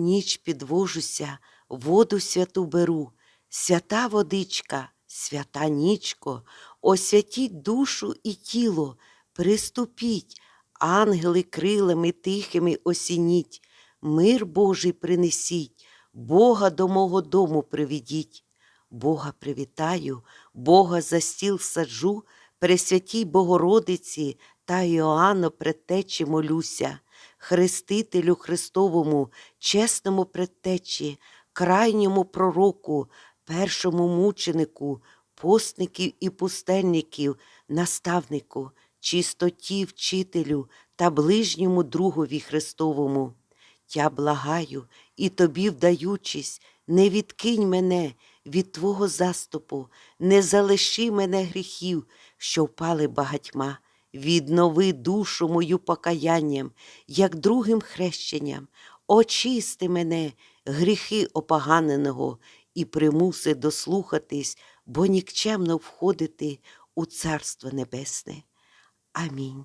ніч підвожуся, воду святу беру, свята водичка, свята нічко, освятіть душу і тіло, приступіть, ангели крилами тихими осініть, мир Божий принесіть, Бога до мого дому приведіть. Бога привітаю, Бога за стіл саджу, Пресвятій Богородиці та Іоанну предтечі молюся, Хрестителю Христовому, чесному предтечі, крайньому пророку, першому мученику, постників і пустельників, наставнику, чистоті вчителю та ближньому другові Христовому. Тя благаю і тобі вдаючись, не відкинь мене від Твого заступу, не залиши мене гріхів, що впали багатьма. Віднови душу мою покаянням, як другим хрещенням, очисти мене, гріхи опоганеного, і примуси дослухатись, бо нікчемно входити у Царство Небесне. Амінь.